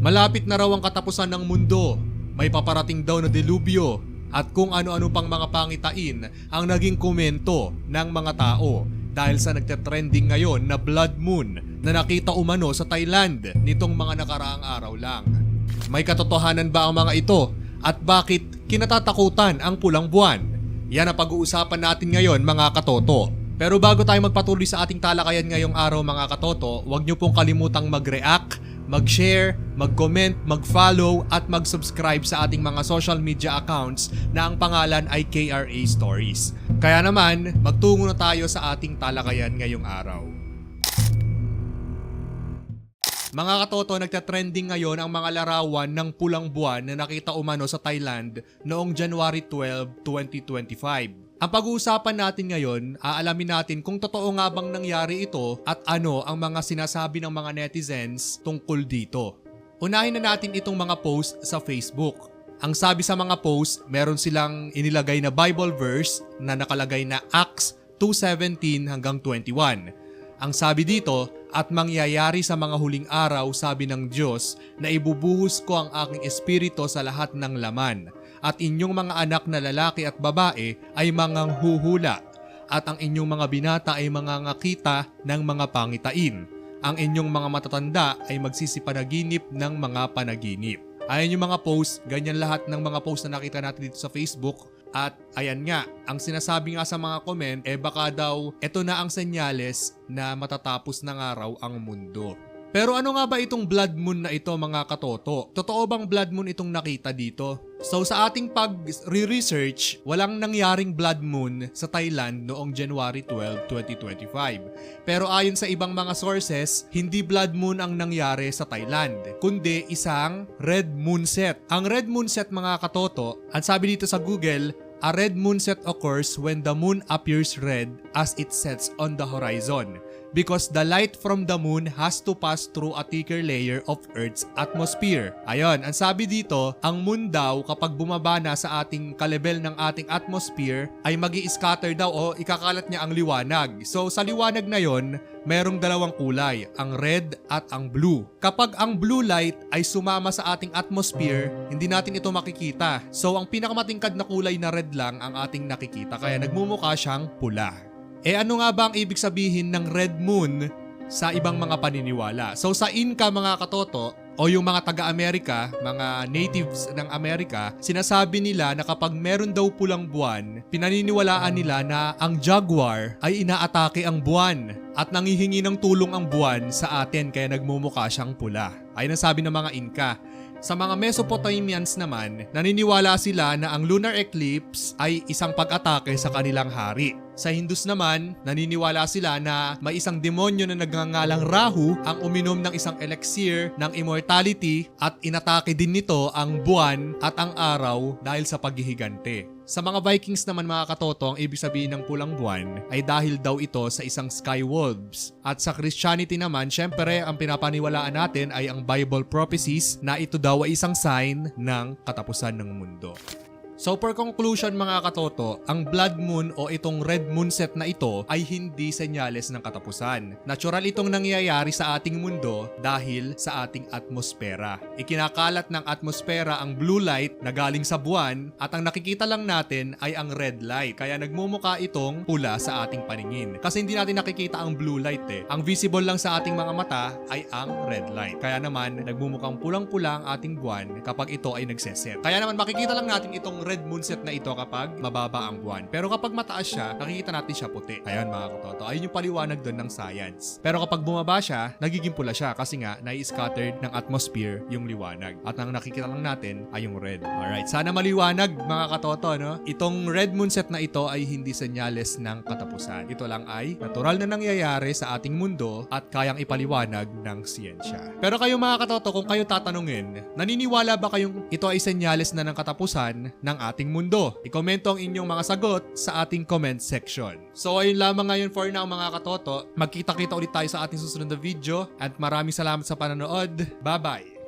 Malapit na raw ang katapusan ng mundo. May paparating daw na delubyo at kung ano-ano pang mga pangitain ang naging komento ng mga tao dahil sa nagte-trending ngayon na blood moon na nakita umano sa Thailand nitong mga nakaraang araw lang. May katotohanan ba ang mga ito at bakit kinatatakutan ang pulang buwan? Yan ang pag-uusapan natin ngayon mga katoto. Pero bago tayo magpatuloy sa ating talakayan ngayong araw mga katoto, huwag niyo pong kalimutang mag-react, mag-share, mag-comment, mag-follow at mag-subscribe sa ating mga social media accounts na ang pangalan ay KRA Stories. Kaya naman, magtungo na tayo sa ating talakayan ngayong araw. Mga katoto, nagtatrending ngayon ang mga larawan ng pulang buwan na nakita umano sa Thailand noong January 12, 2025. Ang pag-uusapan natin ngayon, aalamin natin kung totoo nga bang nangyari ito at ano ang mga sinasabi ng mga netizens tungkol dito. Unahin na natin itong mga post sa Facebook. Ang sabi sa mga post, meron silang inilagay na Bible verse na nakalagay na Acts 2.17 hanggang 21. Ang sabi dito, at mangyayari sa mga huling araw, sabi ng Diyos, na ibubuhos ko ang aking espiritu sa lahat ng laman, at inyong mga anak na lalaki at babae ay mga huhula, at ang inyong mga binata ay mga ngakita ng mga pangitain. Ang inyong mga matatanda ay magsisipanaginip ng mga panaginip. Ayan yung mga post, ganyan lahat ng mga post na nakita natin dito sa Facebook. At ayan nga, ang sinasabi nga sa mga comment, eh baka daw ito na ang senyales na matatapos ng araw ang mundo. Pero ano nga ba itong blood moon na ito mga katoto? Totoo bang blood moon itong nakita dito? So sa ating pag-research, walang nangyaring blood moon sa Thailand noong January 12, 2025. Pero ayon sa ibang mga sources, hindi blood moon ang nangyari sa Thailand, kundi isang red moon set. Ang red moon set mga katoto, ang sabi dito sa Google, A red moon set occurs when the moon appears red as it sets on the horizon because the light from the moon has to pass through a thicker layer of Earth's atmosphere. Ayon, ang sabi dito, ang moon daw kapag bumaba na sa ating kalebel ng ating atmosphere ay mag scatter daw o ikakalat niya ang liwanag. So sa liwanag na yon, merong dalawang kulay, ang red at ang blue. Kapag ang blue light ay sumama sa ating atmosphere, hindi natin ito makikita. So ang pinakamatingkad na kulay na red lang ang ating nakikita kaya nagmumukha siyang pula. Eh ano nga ba ang ibig sabihin ng red moon sa ibang mga paniniwala? So sa Inca mga katoto, o yung mga taga-Amerika, mga natives ng Amerika, sinasabi nila na kapag meron daw pulang buwan, pinaniniwalaan nila na ang jaguar ay inaatake ang buwan at nangihingi ng tulong ang buwan sa atin kaya nagmumukha siyang pula. Ayun ang sabi ng mga Inca. Sa mga Mesopotamians naman, naniniwala sila na ang lunar eclipse ay isang pag-atake sa kanilang hari. Sa Hindus naman, naniniwala sila na may isang demonyo na nagngangalang Rahu ang uminom ng isang elixir ng immortality at inatake din nito ang buwan at ang araw dahil sa paghihigante. Sa mga Vikings naman mga katoto, ang ibig sabihin ng pulang buwan ay dahil daw ito sa isang sky wolves. At sa Christianity naman, syempre ang pinapaniwalaan natin ay ang Bible prophecies na ito daw ay isang sign ng katapusan ng mundo. So for conclusion mga katoto, ang blood moon o itong red moon set na ito ay hindi senyales ng katapusan. Natural itong nangyayari sa ating mundo dahil sa ating atmosfera. Ikinakalat ng atmosfera ang blue light na galing sa buwan at ang nakikita lang natin ay ang red light. Kaya nagmumuka itong pula sa ating paningin. Kasi hindi natin nakikita ang blue light eh. Ang visible lang sa ating mga mata ay ang red light. Kaya naman nagmumukhang pulang-pula ang ating buwan kapag ito ay nagseset. Kaya naman makikita lang natin itong red moon set na ito kapag mababa ang buwan. Pero kapag mataas siya, nakikita natin siya puti. Ayun mga katoto. Ayun yung paliwanag doon ng science. Pero kapag bumaba siya, nagiging pula siya kasi nga nai-scattered ng atmosphere yung liwanag. At ang nakikita lang natin ay yung red. Alright, sana maliwanag mga katoto, no? Itong red moon set na ito ay hindi senyales ng katapusan. Ito lang ay natural na nangyayari sa ating mundo at kayang ipaliwanag ng siyensya. Pero kayo mga katoto, kung kayo tatanungin, naniniwala ba kayong ito ay senyales na ng katapusan ng ating mundo? I-komento ang inyong mga sagot sa ating comment section. So ayun lamang ngayon for now mga katoto. Magkita-kita ulit tayo sa ating susunod na video at maraming salamat sa panonood. Bye-bye!